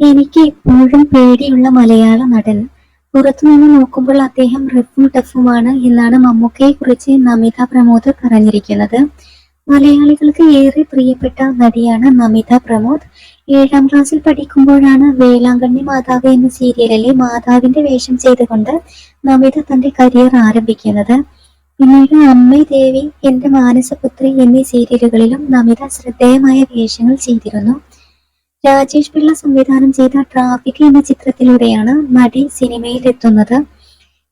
എനിക്ക് എപ്പോഴും പേടിയുള്ള മലയാള നടൻ. പുറത്തുനിന്ന് നോക്കുമ്പോൾ അദ്ദേഹം റഫും ടഫുമാണ് എന്നാണ് മമ്മൂക്കയെ കുറിച്ച് നമിത പ്രമോദ് പറഞ്ഞിരിക്കുന്നത്. മലയാളികൾക്ക് ഏറെ പ്രിയപ്പെട്ട നടിയാണ് നമിത പ്രമോദ്. ഏഴാം ക്ലാസ്സിൽ പഠിക്കുമ്പോഴാണ് വേളാങ്കണ്ണി മാതാവ് എന്ന സീരിയലിലെ മാതാവിന്റെ വേഷം ചെയ്തുകൊണ്ട് നമിത തന്റെ കരിയർ ആരംഭിക്കുന്നത്. പിന്നീട് അമ്മൈ ദേവി എന്റെ മാനസപുത്രി എന്നീ സീരിയലുകളിലും നമിത ശ്രദ്ധേയമായ വേഷങ്ങൾ ചെയ്തിരുന്നു. രാജേഷ് പിള്ള സംവിധാനം ചെയ്ത ട്രാഫിക് എന്ന ചിത്രത്തിലൂടെയാണ് നടി സിനിമയിൽ എത്തുന്നത്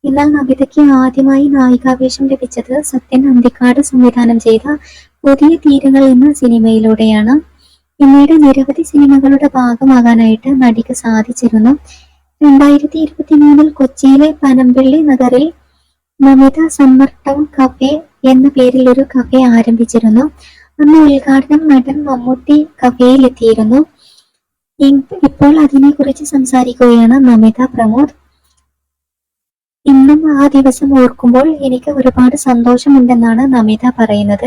എന്നാൽ നമിതയ്ക്ക് ആദ്യമായി നായികാവേശം ലഭിച്ചത് സത്യൻ അന്തിക്കാട് സംവിധാനം ചെയ്ത പുതിയ തീരങ്ങൾ എന്ന സിനിമയിലൂടെയാണ്. പിന്നീട് നിരവധി സിനിമകളുടെ ഭാഗമാകാനായിട്ട് നടിക്ക് സാധിച്ചിരുന്നു. രണ്ടായിരത്തി ഇരുപത്തിമൂന്നിൽ കൊച്ചിയിലെ പനമ്പിള്ളി നഗറിൽ നമിത സമ്മർ ടൗൺ കഫേ എന്ന പേരിൽ ഒരു കഫേ ആരംഭിച്ചിരുന്നു. അന്ന് ഉദ്ഘാടനം നടൻ മമ്മൂട്ടി കഫേയിൽ എത്തിയിരുന്നു ഇപ്പോൾ അതിനെക്കുറിച്ച് സംസാരിക്കുകയാണ് നമിത പ്രമോദ്. ഇന്നും ആ ദിവസം ഓർക്കുമ്പോൾ എനിക്ക് ഒരുപാട് സന്തോഷമുണ്ടെന്നാണ് നമിത പറയുന്നത്.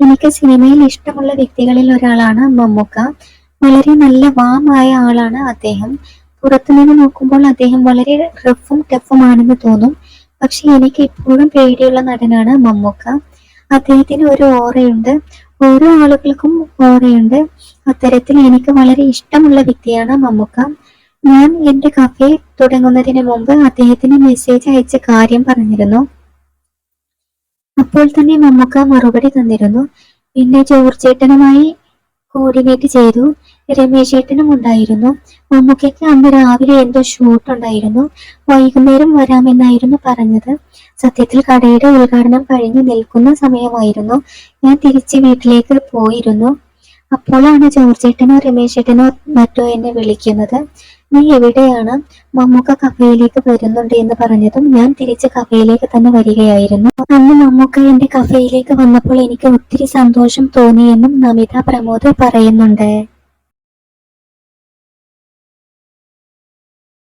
എനിക്ക് സിനിമയിൽ ഇഷ്ടമുള്ള വ്യക്തികളിൽ ഒരാളാണ് മമ്മൂക്ക. വളരെ നല്ല വാമായ ആളാണ് അദ്ദേഹം. പുറത്തുനിന്ന് നോക്കുമ്പോൾ അദ്ദേഹം വളരെ റഫും ടഫുമാണെന്ന് തോന്നും. പക്ഷെ എനിക്ക് എപ്പോഴും പേടിയുള്ള നടനാണ് മമ്മൂക്ക. അദ്ദേഹത്തിന് ഒരു ഓറയുണ്ട്. ഓരോ ആളുകൾക്കും ഓറയുണ്ട്. അത്തരത്തിൽ എനിക്ക് വളരെ ഇഷ്ടമുള്ള വ്യക്തിയാണ് മമ്മൂക്ക. ഞാൻ എന്റെ കഫേ തുടങ്ങുന്നതിന് മുമ്പ് അദ്ദേഹത്തിന് മെസ്സേജ് അയച്ച കാര്യം പറഞ്ഞിരുന്നു. അപ്പോൾ തന്നെ മമ്മൂക്ക മറുപടി തന്നിരുന്നു. പിന്നെ ജോർജ് ചേട്ടനുമായി കോർഡിനേറ്റ് ചെയ്തു. രമേശ് ഏട്ടനും ഉണ്ടായിരുന്നു. മമ്മൂക്കയ്ക്ക് അന്ന് രാവിലെ എന്തോ ഷൂട്ട് ഉണ്ടായിരുന്നു. വൈകുന്നേരം വരാമെന്നായിരുന്നു പറഞ്ഞത്. സത്യത്തിൽ കടയുടെ ഉദ്ഘാടനം കഴിഞ്ഞു നിൽക്കുന്ന സമയമായിരുന്നു. ഞാൻ തിരിച്ച് വീട്ടിലേക്ക് പോയിരുന്നു. അപ്പോഴാണ് ജോർജേട്ടനോ രമേശേട്ടനോ മറ്റോ എന്നെ വിളിക്കുന്നത്. നീ എവിടെയാണ്? മമ്മൂക്ക കഫയിലേക്ക് വരുന്നുണ്ട് എന്ന് പറഞ്ഞതും ഞാൻ തിരിച്ച് കഫയിലേക്ക് തന്നെ വരികയായിരുന്നു. അന്ന് മമ്മൂക്ക എന്റെ കഫയിലേക്ക് വന്നപ്പോൾ എനിക്ക് ഒത്തിരി സന്തോഷം തോന്നിയെന്നും നമിത പ്രമോദ് പറയുന്നുണ്ട്.